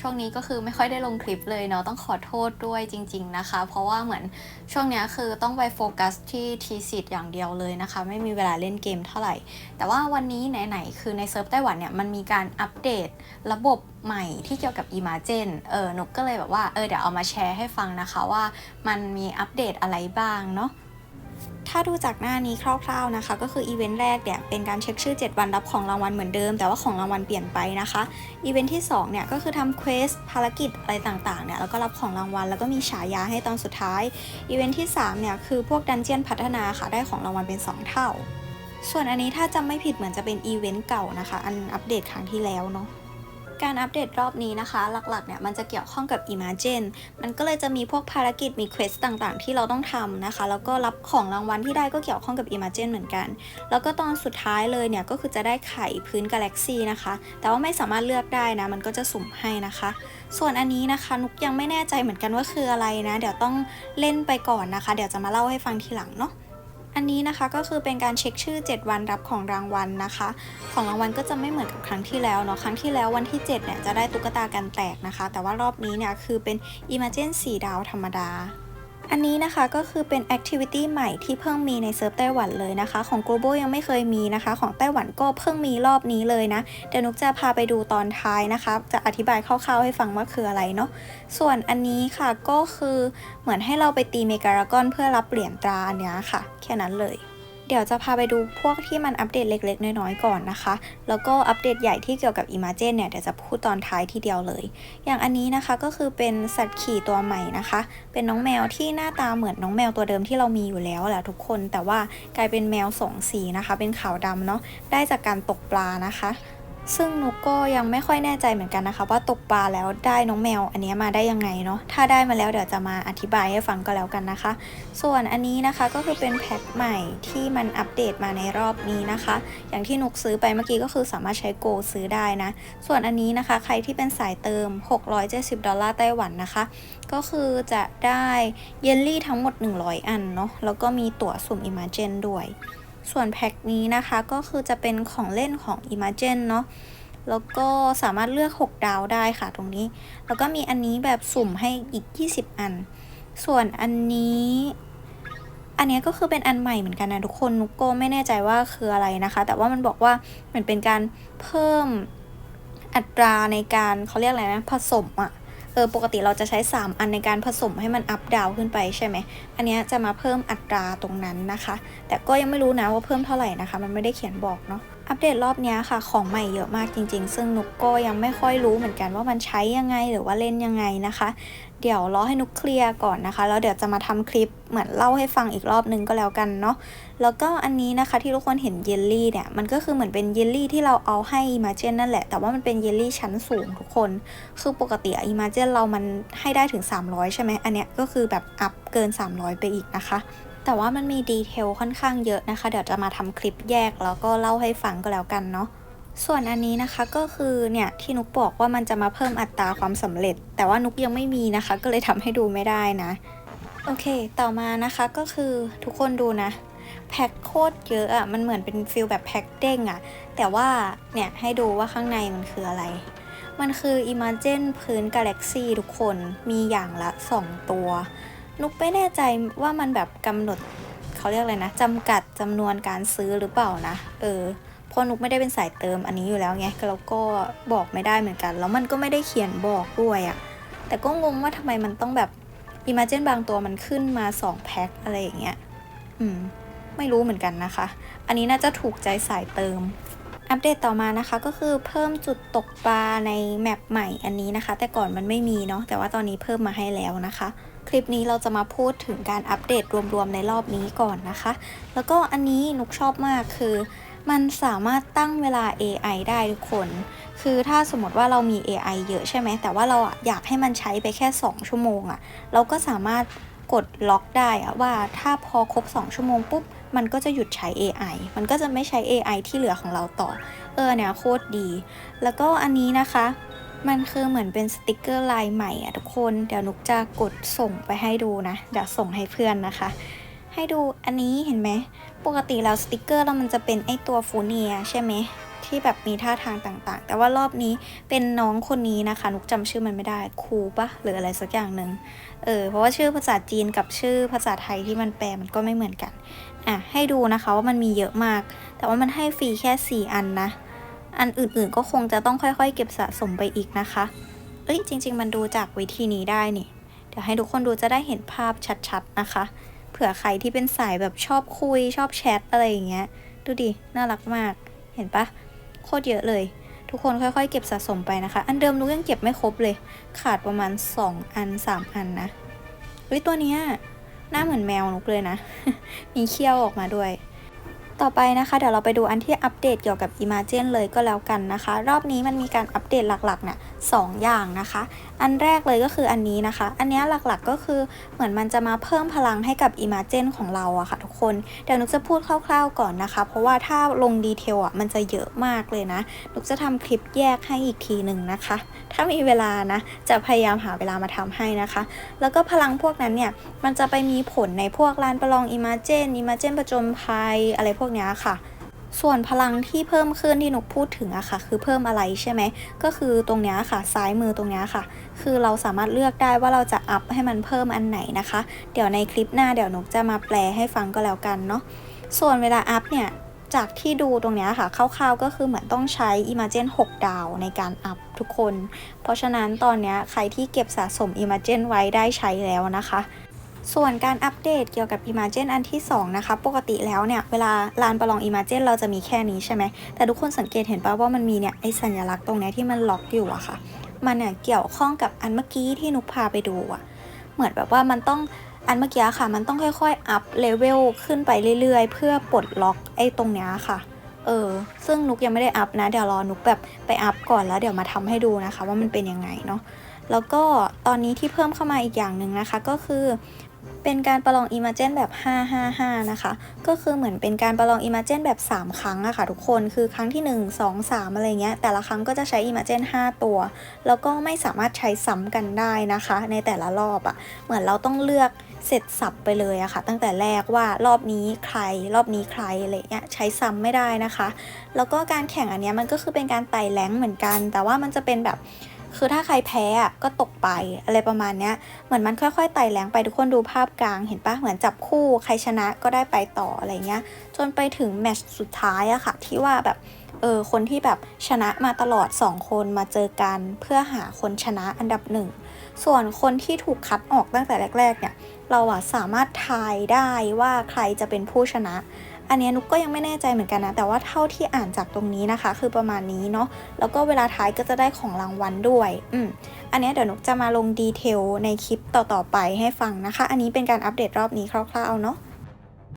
ช่วงนี้ก็คือไม่ค่อยได้ลงคลิปเลยเนาะต้องขอโทษด้วยจริง ๆนะคะ เพราะว่าเหมือนช่วงนี้คือต้องไปโฟกัสที่ทีสิทธ์อย่างเดียวเลยนะคะ ไม่มีเวลาเล่นเกมเท่าไหร่ แต่ว่าวันนี้ไหนๆคือในเซิร์ฟไต้หวันเนี่ยมันมีการอัปเดตระบบใหม่ที่เกี่ยวกับ Imagen เออนุกก็เลยแบบว่าเออเดี๋ยวเอามาแชร์ให้ฟังนะคะว่ามันมีอัปเดตอะไรบ้างเนาะ ถ้าดูจากหน้านี้คร่าวๆนะคะ ก็คืออีเวนต์แรกเนี่ยเป็นการเช็คชื่อ 7 วันรับของรางวัลเหมือนเดิม แต่ว่าของรางวัลเปลี่ยนไปนะคะอีเวนต์ที่2เนี่ยก็คือทำเควสภารกิจอะไรต่างๆเนี่ยแล้วก็รับของรางวัล แล้วก็มีฉายาให้ตอนสุดท้ายอีเวนต์ที่3เนี่ยคือพวกดันเจียนพัฒนาค่ะได้ของรางวัลเป็น 2 เท่า ส่วนอันนี้ถ้าจำไม่ผิดเหมือนจะเป็นอีเวนต์เก่านะคะ อันอัปเดตครั้งที่แล้วเนาะ การอัปเดตรอบนี้นะคะ หลักๆเนี่ยมันจะเกี่ยวข้องกับ Imagine มันก็เลยจะมีพวกภารกิจมีเควสต่างๆ ที่เราต้องทำนะคะ แล้วก็รับของรางวัลที่ได้ก็เกี่ยวข้องกับ Imagine เหมือนกัน แล้วก็ตอนสุดท้ายเลยเนี่ยก็คือจะได้ไข่พื้นกาแล็กซีนะคะ แต่ว่าไม่สามารถเลือกได้นะ มันก็จะสุ่มให้นะคะ ส่วนอันนี้นะคะนุกยังไม่แน่ใจเหมือนกันว่าคืออะไรนะ เดี๋ยวต้องเล่นไปก่อนนะคะ เดี๋ยวจะมาเล่าให้ฟังทีหลังเนาะ อันนี้นะคะก็คือเป็นการเช็คชื่อ 7 วันรับของรางวัลนะคะ ของรางวัลก็จะไม่เหมือนกับครั้งที่แล้วเนาะครั้งที่แล้ววันที่ 7 เนี่ยจะได้ตุ๊กตากันแตกนะคะ แต่ว่ารอบนี้เนี่ยคือเป็น Imagine 4 ดาวธรรมดา อันนี้นะคะก็คือเป็นแอคทิวิตี้ใหม่ที่เพิ่งมีในเซิร์ฟไต้หวันเลยนะคะ ของ Global ยังไม่เคยมีนะคะ ของไต้หวันก็เพิ่งมีรอบนี้เลยนะ เดี๋ยวนุกจะพาไปดูตอนท้ายนะคะ จะอธิบายคร่าวๆให้ฟังว่าคืออะไรเนาะส่วนอันนี้ค่ะก็คือเหมือนให้เราไปตีเมการากอนเพื่อรับเหรียญตราเนี้ยค่ะ แค่นั้นเลย เดี๋ยวจะพาไปดูพวกที่มันอัปเดตเล็ก ๆ น้อยๆก่อนนะคะ แล้วก็อัปเดตใหญ่ที่เกี่ยวกับ Imagen เนี่ยเดี๋ยวจะพูดตอนท้ายทีเดียวเลย อย่างอันนี้นะคะก็คือเป็นสัตว์ขี่ตัวใหม่นะคะ เป็นน้องแมวที่หน้าตาเหมือนน้องแมวตัวเดิมที่เรามีอยู่แล้วแหละทุกคนแต่ว่ากลายเป็นแมวสองสีนะคะ เป็นขาวดำเนาะได้จากการตกปลานะคะ ซึ่งนุกก็ยังไม่ค่อยแน่ใจเหมือนกันนะคะ ว่าตกปลาแล้วได้น้องแมว อันนี้มาได้ยังไงเนาะถ้าได้มาแล้วเดี๋ยวจะมาอธิบายให้ฟังก็แล้วกันนะคะ ส่วนอันนี้นะคะก็คือเป็นแพ็คใหม่ที่มันอัปเดตมาในรอบนี้นะคะ อย่างที่นุกซื้อไปเมื่อกี้ก็คือสามารถใช้โกซื้อได้นะ ส่วนอันนี้นะคะ ใครที่เป็นสายเติม 670 ดอลลาร์ไต้หวันนะคะ ก็คือจะได้เยลลี่ทั้งหมด 100 อันเนาะแล้วก็มีตั๋วสุ่ม Imagen ด้วย ส่วนแพ็คนี้นะคะก็คือจะเป็นของเล่นของ Imagen เนาะแล้วก็สามารถเลือก 6 ดาวได้ค่ะตรงนี้ แล้วก็มีอันนี้แบบสุ่มให้อีก 20 อัน ส่วนอันนี้ อันเนี้ยก็คือเป็นอันใหม่เหมือนกันนะทุกคนนุกโก้ไม่แน่ใจว่าคืออะไรนะคะ แต่ว่ามันบอกว่าเหมือนเป็นการเพิ่มอัตราในการเขาเรียกอะไรนะผสมอะ ออปกติเราจะใช้ 3 อันในการผสมให้มันอัพดาวขึ้นไปใช่ไหม อันนี้จะมาเพิ่มอัตราตรงนั้นนะคะ แต่ก็ยังไม่รู้นะว่าเพิ่มเท่าไหร่นะคะ มันไม่ได้เขียนบอกเนาะ อัปเดตรอบนี้ค่ะ ของใหม่เยอะมากจริง ๆ ซึ่งนุกก็ยังไม่ค่อยรู้เหมือนกันว่ามันใช้ยังไงหรือว่าเล่นยังไงนะคะ เดี๋ยวรอให้นุกเคลียร์ก่อนนะคะ แล้วเดี๋ยวจะมาทำคลิปเหมือนเล่าให้ฟังอีกรอบนึงก็แล้วกันเนาะ แล้วก็อันนี้นะคะที่ทุกคนเห็นเยลลี่เนี่ย มันก็คือเหมือนเป็นเยลลี่ที่เราเอาให้อิมาเจนนั่นแหละ แต่ว่ามันเป็นเยลลี่ชั้นสูงทุกคน คือปกติอิมาเจนเรามันให้ได้ถึง 300 ใช่ไหม อันเนี้ยก็คือแบบอัพเกิน 300 ไปอีกนะคะแต่ว่ามันมีดีเทลค่อนข้างเยอะนะคะ เดี๋ยวจะมาทำคลิปแยกแล้วก็เล่าให้ฟังก็แล้วกันเนาะ ส่วนอันนี้นะคะก็คือเนี่ยที่นุกบอกว่ามันจะมาเพิ่มอัตราความสำเร็จ แต่ว่านุกยังไม่มีนะคะ ก็เลยทำให้ดูไม่ได้นะ โอเค ต่อมานะคะก็คือทุกคนดูนะแพ็คโคตรเยอะอะมันเหมือนเป็นฟิลแบบแพ็คเด้งอะแต่ว่าเนี่ยให้ดูว่าข้างในมันคืออะไร มันคือ Imagine พื้น Galaxy ทุกคนมีอย่างละ 2 ตัว นุกไม่แน่ใจว่ามันแบบกำหนดเขาเรียกอะไรนะจำกัดจำนวนการซื้อหรือเปล่านะ เออ เพราะนุกไม่ได้เป็นสายเติมอันนี้อยู่แล้วไงแล้วก็บอกไม่ได้เหมือนกัน แล้วมันก็ไม่ได้เขียนบอกด้วยอะแต่ก็งงว่าทำไมมันต้องแบบ Imagine บางตัวมันขึ้นมา 2 แพ็คอะไรอย่างเงี้ยอืมไม่รู้เหมือนกันนะคะ อันนี้น่าจะถูกใจสายเติม อัปเดตต่อมานะคะก็คือเพิ่มจุดตกปลาในแมปใหม่อันนี้นะคะ แต่ก่อนมันไม่มีเนาะแต่ว่าตอนนี้เพิ่มมาให้แล้วนะคะคลิปนี้เราจะมาพูดถึงการอัปเดตรวมๆในรอบนี้ก่อนนะคะ แล้วก็อันนี้นุกชอบมากคือ มันสามารถตั้งเวลา AI ได้ทุกคน คือถ้าสมมติว่าเรามี AI เยอะใช่ไหม แต่ว่าเราอะอยากให้มันใช้ไปแค่ 2 ชั่วโมงอะเราก็สามารถกดล็อกได้อะว่าถ้าพอครบ 2 ชั่วโมงปุ๊บ มันก็จะหยุดใช้ AI มันก็จะไม่ใช้ AI ที่เหลือของเราต่อ เออเนี่ยโคตรดี แล้วก็อันนี้นะคะ มันคือเหมือนเป็นสติกเกอร์ลายใหม่อะทุกคน เดี๋ยวนุกจะกดส่งไปให้ดูนะ เดี๋ยวส่งให้เพื่อนนะคะ ให้ดูอันนี้เห็นไหม ปกติแล้วสติกเกอร์เรามันจะเป็นไอตัวฟูเนียใช่ไหมที่แบบมีท่าทางต่างๆ แต่ว่ารอบนี้เป็นน้องคนนี้นะคะ นุกจำชื่อมันไม่ได้ ครูปะหรืออะไรสักอย่างหนึ่งเออ เพราะว่าชื่อภาษาจีนกับชื่อภาษาไทยที่มันแปลมันก็ไม่เหมือนกัน อะ ให้ดูนะคะว่ามันมีเยอะมาก แต่ว่ามันให้ฟรีแค่ 4 อันนะ อันอื่นๆก็คงจะต้องค่อยๆ เก็บสะสมไปอีกนะคะ เอ้ย จริง ๆ มันดูจากวิธีนี้ได้นี่ เดี๋ยวให้ทุกคนดูจะได้เห็นภาพชัดๆนะคะ ผื่อใครที่เป็นสายแบบชอบคุยชอบแชทอะไรอย่างเงี้ย ดูดิ น่ารักมาก เห็นปะโคตรเยอะเลย ทุกคนค่อยๆ เก็บสะสมไปนะคะ อันเดิมนุกยังเก็บไม่ครบเลย ขาดประมาณ 2 อัน 3 อันนะเฮ้ยตัวเนี้ยหน้าเหมือนแมวนุกเลยนะ มีเขี้ยวออกมาด้วย ต่อไปนะคะ เดี๋ยวเราไปดูอันที่อัปเดตเกี่ยวกับ Imagen เลยก็แล้วกันนะคะ รอบนี้มันมีการอัปเดตหลักๆเนี่ยสองอย่างนะคะ อันแรกเลยก็คืออันนี้นะคะ อันนี้หลักๆก็คือเหมือนมันจะมาเพิ่มพลังให้กับ Imagen ของเราอะค่ะทุกคน เดี๋ยวนุกจะพูดคร่าวๆก่อนนะคะ เพราะว่าถ้าลงดีเทลอะมันจะเยอะมากเลยนะนุกจะทำคลิปแยกให้อีกทีหนึ่งนะคะ ถ้ามีเวลานะ จะพยายามหาเวลามาทำให้นะคะ แล้วก็พลังพวกนั้นเนี่ยมันจะไปมีผลในพวกลานประลอง Imagen Imagen ประจมภัยอะไรพวกเนี้ค่ะ ส่วนพลังที่เพิ่มขึ้นที่นุกพูดถึงอะค่ะ คือเพิ่มอะไรใช่ไหม ก็คือตรงเนี้ยค่ะ ซ้ายมือตรงเนี้ยค่ะ คือเราสามารถเลือกได้ว่าเราจะอัพให้มันเพิ่มอันไหนนะคะ เดี๋ยวในคลิปหน้าเดี๋ยวนุกจะมาแปลให้ฟังก็แล้วกันเนาะ ส่วนเวลาอัพเนี่ยจากที่ดูตรงเนี้ยค่ะคร่าวๆก็คือเหมือนต้องใช้ Imagen 6 ดาวในการอัพทุกคน เพราะฉะนั้นตอนเนี้ยใครที่เก็บสะสม Imagen ไว้ได้ใช้แล้วนะคะ ส่วนการอัปเดตเกี่ยวกับ Imagen อันที่ 2 นะคะ ปกติแล้วเนี่ย เวลาลานประลอง Imagen เราจะมีแค่นี้ใช่ไหม แต่ทุกคนสังเกตเห็นป่ะว่ามันมีเนี่ย ไอสัญลักษณ์ตรงนี้ที่มันล็อกอยู่อะค่ะ มันเนี่ยเกี่ยวข้องกับอันเมื่อกี้ที่นุกพาไปดูอะเหมือนแบบว่ามันต้องอันเมื่อกี้ค่ะ มันต้องค่อยๆ อัพเลเวลขึ้นไปเรื่อยๆ เพื่อปลดล็อกไอ้ตรงนี้ค่ะ เออ ซึ่งนุกยังไม่ได้อัพนะ เดี๋ยวรอนุกแบบไปอัพก่อนแล้วเดี๋ยวมาทำให้ดูนะคะ ว่ามันเป็นยังไงเนาะ แล้วก็ตอนนี้ที่เพิ่มเข้ามาอีกอย่างหนึ่งนะคะ ก็คือ เป็นการประลอง Imagen แบบ 555 นะคะ ก็คือเหมือนเป็นการประลอง Imagen แบบ 3 ครั้งอะค่ะทุกคนคือครั้งที่ 1 2 3 อะไรเงี้ย แต่ละครั้งก็จะใช้ Imagen 5ตัว แล้วก็ไม่สามารถใช้ซ้ำกันได้นะคะ ในแต่ละรอบอะเหมือนเราต้องเลือกเสร็จสับไปเลยอะค่ะ ตั้งแต่แรกว่ารอบนี้ใคร รอบนี้ใครอะไรเงี้ยใช้ซ้ำไม่ได้นะคะ แล้วก็การแข่งอันเนี้ยมันก็คือเป็นการไต่แรงเหมือนกัน แต่ว่ามันจะเป็นแบบ คือถ้าใครแพ้ก็ตกไปอะไรประมาณเนี้ย เหมือนมันค่อยๆไต่แรงไปทุกคนดูภาพกลางเห็นปะเหมือนจับคู่ใครชนะก็ได้ไปต่ออะไรเงี้ย จนไปถึงแมตช์สุดท้ายอะค่ะ ที่ว่าแบบเออคนที่แบบชนะมาตลอด 2 คนมาเจอกันเพื่อหาคนชนะอันดับหนึ่ง ส่วนคนที่ถูกคัดออกตั้งแต่แรก ๆ เนี่ย เราอะสามารถทายได้ว่าใครจะเป็นผู้ชนะ อันนี้นุกก็ยังไม่แน่ใจเหมือนกันนะ แต่ว่าเท่าที่อ่านจากตรงนี้นะคะ คือประมาณนี้เนาะ แล้วก็เวลาท้ายก็จะได้ของรางวัลด้วย อืมอันนี้เดี๋ยวนุกจะมาลงดีเทลในคลิปต่อๆไปให้ฟังนะคะ อันนี้เป็นการอัปเดตรอบนี้คร่าวๆเนาะ